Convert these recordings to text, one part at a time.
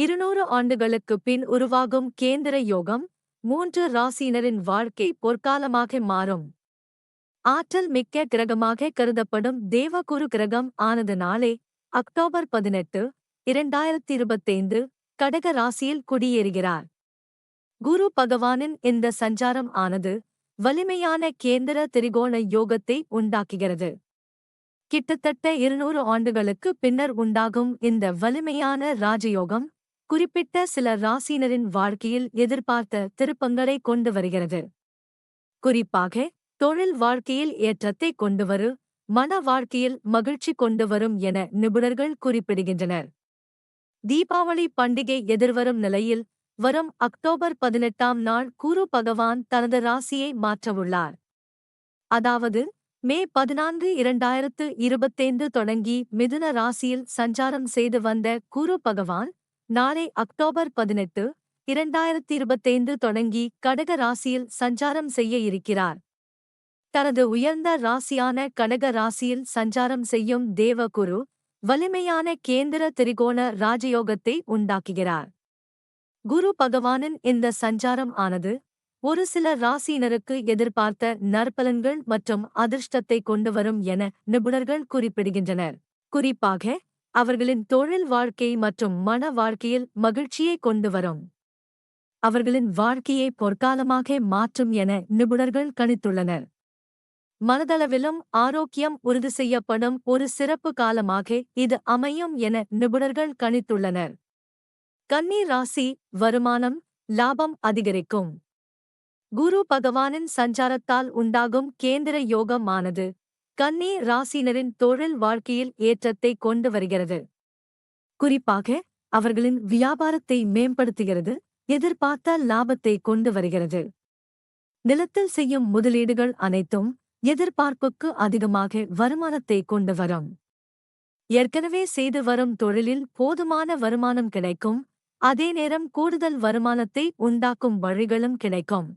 இருநூறு ஆண்டுகளுக்கு பின் உருவாகும் கேந்திர யோகம் மூன்று ராசியினரின் வாழ்க்கை பொற்காலமாக மாறும். ஆற்றல் மிக்க கிரகமாக கருதப்படும் தேவகுரு கிரகம் ஆனது நாளே அக்டோபர் பதினெட்டு இரண்டாயிரத்தி இருபத்தைந்து கடக ராசியில் குடியேறுகிறார். குரு பகவானின் இந்த சஞ்சாரம் ஆனது வலிமையான கேந்திர திரிகோண யோகத்தை உண்டாக்குகிறது. கிட்டத்தட்ட இருநூறு ஆண்டுகளுக்கு பின்னர் உண்டாகும் இந்த வலிமையான ராஜயோகம் குறிப்பிட்ட சில ராசியினரின் வாழ்க்கையில் எதிர்பார்த்த திருப்பங்களை கொண்டு வருகிறது. குறிப்பாக தொழில் வாழ்க்கையில் ஏற்றத்தை கொண்டு வரு மன வாழ்க்கையில் மகிழ்ச்சி கொண்டு வரும் என நிபுணர்கள் குறிப்பிடுகின்றனர். தீபாவளி பண்டிகை எதிர்வரும் நிலையில் வரும் அக்டோபர் பதினெட்டாம் நாள் குரு பகவான் தனது ராசியை மாற்றவுள்ளார். அதாவது மே பதினான்கு இரண்டாயிரத்து இருபத்தைந்து தொடங்கி மிதுன ராசியில் சஞ்சாரம் செய்து வந்த குரு பகவான் நாளை அக்டோபர் பதினெட்டு இரண்டாயிரத்தி இருபத்தைந்து தொடங்கி கடக ராசியில் சஞ்சாரம் செய்ய இருக்கிறார். தனது உயர்ந்த ராசியான கடக ராசியில் சஞ்சாரம் செய்யும் தேவகுரு வலிமையான கேந்திர திரிகோண ராஜயோகத்தை உண்டாக்குகிறார். குரு பகவானின் இந்த சஞ்சாரம் ஆனது ஒரு சில ராசியினருக்கு எதிர்பார்த்த நற்பலன்கள் மற்றும் அதிர்ஷ்டத்தை கொண்டு வரும் என நிபுணர்கள் குறிப்பிடுகின்றனர். குறிப்பாக அவர்களின் தொழில் வாழ்க்கை மற்றும் மன வாழ்க்கையில் மகிழ்ச்சியை கொண்டு வரும். அவர்களின் வாழ்க்கையை பொற்காலமாக மாற்றும் என நிபுணர்கள் கணித்துள்ளனர். மனதளவிலும் ஆரோக்கியம் உறுதி செய்யப்படும் ஒரு சிறப்பு காலமாக இது அமையும் என நிபுணர்கள் கணித்துள்ளனர். கன்னி ராசி வருமானம் லாபம் அதிகரிக்கும். குரு பகவானின் சஞ்சாரத்தால் உண்டாகும் கேந்திர யோகமானது கன்னி ராசினரின் தொழில் வாழ்க்கையில் ஏற்றத்தை கொண்டு வருகிறது. குறிப்பாக அவர்களின் வியாபாரத்தை மேம்படுத்துகிறது எதிர்பார்த்த லாபத்தை கொண்டு வருகிறது. நிலத்தில் செய்யும் முதலீடுகள் அனைத்தும் எதிர்பார்ப்புக்கு அதிகமாக வருமானத்தை கொண்டு வரும். ஏற்கனவே செய்து வரும் தொழிலில் போதுமான வருமானம் கிடைக்கும் அதே நேரம் கூடுதல் வருமானத்தை உண்டாக்கும் வழிகளும் கிடைக்கும்.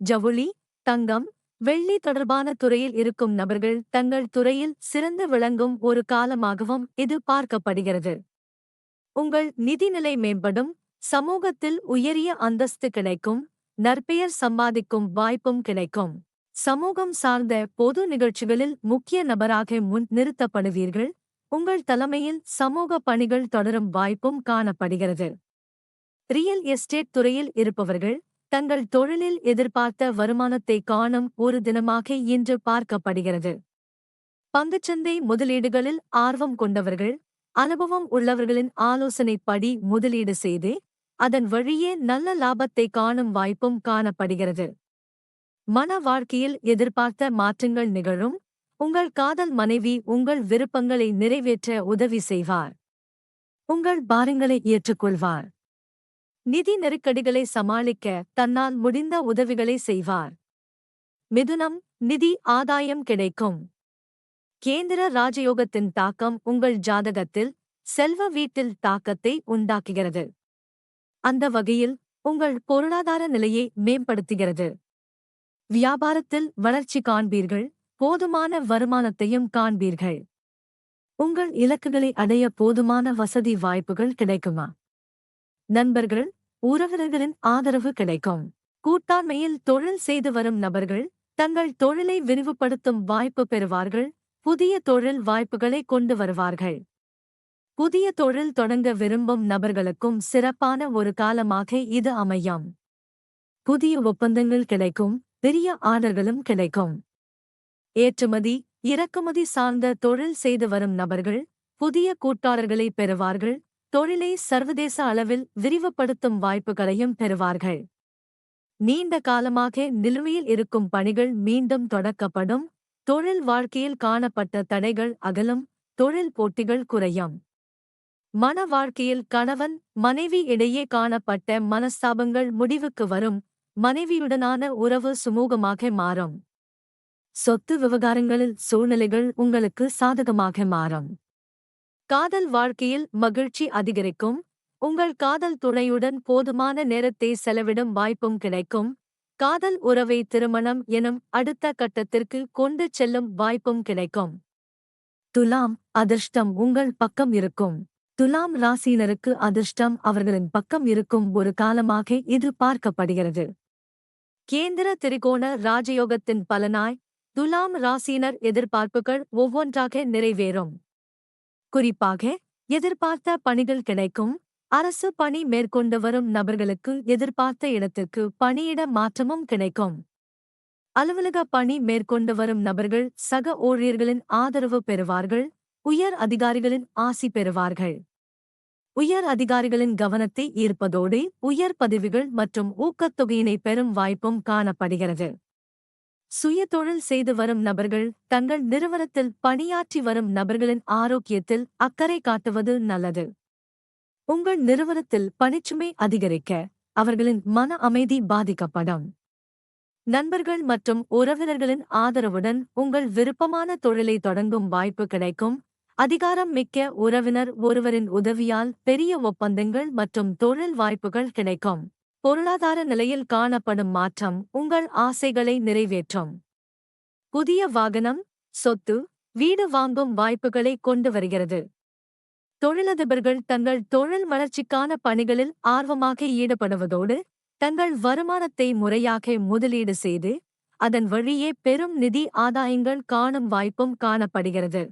ஜவுளி தங்கம் வெள்ளி தொடர்பான துறையில் இருக்கும் நபர்கள் தங்கள் துறையில் சிறந்து விளங்கும் ஒரு காலமாகவும் இது பார்க்கப்படுகிறது. உங்கள் நிதிநிலை மேம்படும் சமூகத்தில் உயரிய அந்தஸ்து கிடைக்கும் நற்பெயர் சம்பாதிக்கும் வாய்ப்பும் கிடைக்கும். சமூகம் சார்ந்த பொது நிகழ்ச்சிகளில் முக்கிய நபராக முன் நிறுத்தப்படுவீர்கள் உங்கள் தலைமையில் சமூக பணிகள் தொடரும் வாய்ப்பும் காணப்படுகிறது. ரியல் எஸ்டேட் துறையில் இருப்பவர்கள் தங்கள் தொழிலில் எதிர்பார்த்த வருமானத்தை காணும் ஒரு தினமாக இன்று பார்க்கப்படுகிறது. பங்குச்சந்தை முதலீடுகளில் ஆர்வம் கொண்டவர்கள் அனுபவம் உள்ளவர்களின் ஆலோசனைப்படி முதலீடு செய்து அதன் வழியே நல்ல லாபத்தை காணும் வாய்ப்பும் காணப்படுகிறது. மன வாழ்க்கையில் எதிர்பார்த்த மாற்றங்கள் நிகழும் உங்கள் காதல் மனைவி உங்கள் விருப்பங்களை நிறைவேற்ற உதவி செய்வார். உங்கள் பாரங்களை ஏற்றுக்கொள்வார். நிதி நெருக்கடிகளை சமாளிக்க தன்னால் முடிந்த உதவிகளை செய்வார். மிதுனம் நிதி ஆதாயம் கிடைக்கும். கேந்திர ராஜயோகத்தின் தாக்கம் உங்கள் ஜாதகத்தில் செல்வ வீட்டில் தாக்கத்தை உண்டாக்குகிறது. அந்த வகையில் உங்கள் பொருளாதார நிலையை மேம்படுத்துகிறது. வியாபாரத்தில் வளர்ச்சி காண்பீர்கள் போதுமான வருமானத்தையும் காண்பீர்கள். உங்கள் இலக்குகளை அடைய போதுமான வசதி வாய்ப்புகள் கிடைக்குமா? நண்பர்கள் உறவினர்களின் ஆதரவு கிடைக்கும். கூட்டாண்மையில் தொழில் செய்து வரும் நபர்கள் தங்கள் தொழிலை விரிவுபடுத்தும் வாய்ப்பு பெறுவார்கள் புதிய தொழில் வாய்ப்புகளை கொண்டு வருவார்கள். புதிய தொழில் தொடங்க விரும்பும் நபர்களுக்கும் சிறப்பான ஒரு காலமாக இது அமையும். புதிய ஒப்பந்தங்கள் கிடைக்கும் பெரிய ஆர்டர்களும் கிடைக்கும். ஏற்றுமதி இறக்குமதி சார்ந்த தொழில் செய்து வரும் நபர்கள் புதிய கூட்டாளர்களை பெறுவார்கள் தொழிலை சர்வதேச அளவில் விரிவுபடுத்தும் வாய்ப்புகளையும் பெறுவார்கள். நீண்ட காலமாக நிலுவையில் இருக்கும் பணிகள் மீண்டும் தொடக்கப்படும். தொழில் வாழ்க்கையில் காணப்பட்ட தடைகள் அகலும். தொழில் போட்டிகள் குறையும். மன வாழ்க்கையில் கணவன் மனைவி இடையே காணப்பட்ட மனஸ்தாபங்கள் முடிவுக்கு வரும். மனைவியுடனான உறவு சுமூகமாக மாறும். சொத்து விவகாரங்களில் சூழ்நிலைகள் உங்களுக்கு சாதகமாக மாறும். காதல் வாழ்க்கையில் மகிழ்ச்சி அதிகரிக்கும். உங்கள் காதல் துணையுடன் போதுமான நேரத்தை செலவிடும் வாய்ப்பும் கிடைக்கும். காதல் உறவை திருமணம் எனும் அடுத்த கட்டத்திற்கு கொண்டு செல்லும் வாய்ப்பும் கிடைக்கும். துலாம் அதிர்ஷ்டம் உங்கள் பக்கம் இருக்கும். துலாம் ராசியினருக்கு அதிர்ஷ்டம் அவர்களின் பக்கம் இருக்கும் ஒரு காலமாக இது பார்க்கப்படுகிறது. கேந்திர திரிகோண ராஜயோகத்தின் பலனாய் துலாம் ராசியினர் எதிர்பார்ப்புகள் ஒவ்வொன்றாக நிறைவேறும். குறிப்பாக எதிர்பார்த்த பணிகள் கிடைக்கும். அரசு பணி மேற்கொண்டு வரும் நபர்களுக்கு எதிர்பார்த்த இடத்திற்கு பணியிட மாற்றமும் கிடைக்கும். அலுவலக பணி மேற்கொண்டு வரும் நபர்கள் சக ஊழியர்களின் ஆதரவு பெறுவார்கள். உயர் அதிகாரிகளின் ஆசி பெறுவார்கள். உயர் அதிகாரிகளின் கவனத்தை ஈர்ப்பதோடு உயர் பதவிகள் மற்றும் ஊக்கத்தொகையினை பெறும் வாய்ப்பும் காணப்படுகிறது. சுய தொழில் செய்து வரும் நபர்கள் தங்கள் நிறுவனத்தில் பணியாற்றி வரும் நபர்களின் ஆரோக்கியத்தில் அக்கறை காட்டுவது நல்லது. உங்கள் நிறுவனத்தில் பணிச்சுமை அதிகரிக்க அவர்களின் மன அமைதி பாதிக்கப்படும். நண்பர்கள் மற்றும் உறவினர்களின் ஆதரவுடன் உங்கள் விருப்பமான தொழிலை தொடங்கும் வாய்ப்பு கிடைக்கும். அதிகாரம் மிக்க உறவினர் ஒருவரின் உதவியால் பெரிய ஒப்பந்தங்கள் மற்றும் தொழில் வாய்ப்புகள் கிடைக்கும். பொருளாதார நிலையில் காணப்படும் மாற்றம் உங்கள் ஆசைகளை நிறைவேற்றும். புதிய வாகனம் சொத்து வீடு வாங்கும் வாய்ப்புகளை கொண்டு வருகிறது. தொழிலதிபர்கள் தங்கள் தொழில் வளர்ச்சிக்கான பணிகளில் ஆர்வமாக ஈடுபடுவதோடு தங்கள் வருமானத்தை முறையாக முதலீடு செய்து அதன் வழியே பெரும் நிதி ஆதாயங்கள் காணும் வாய்ப்பும் காணப்படுகிறது.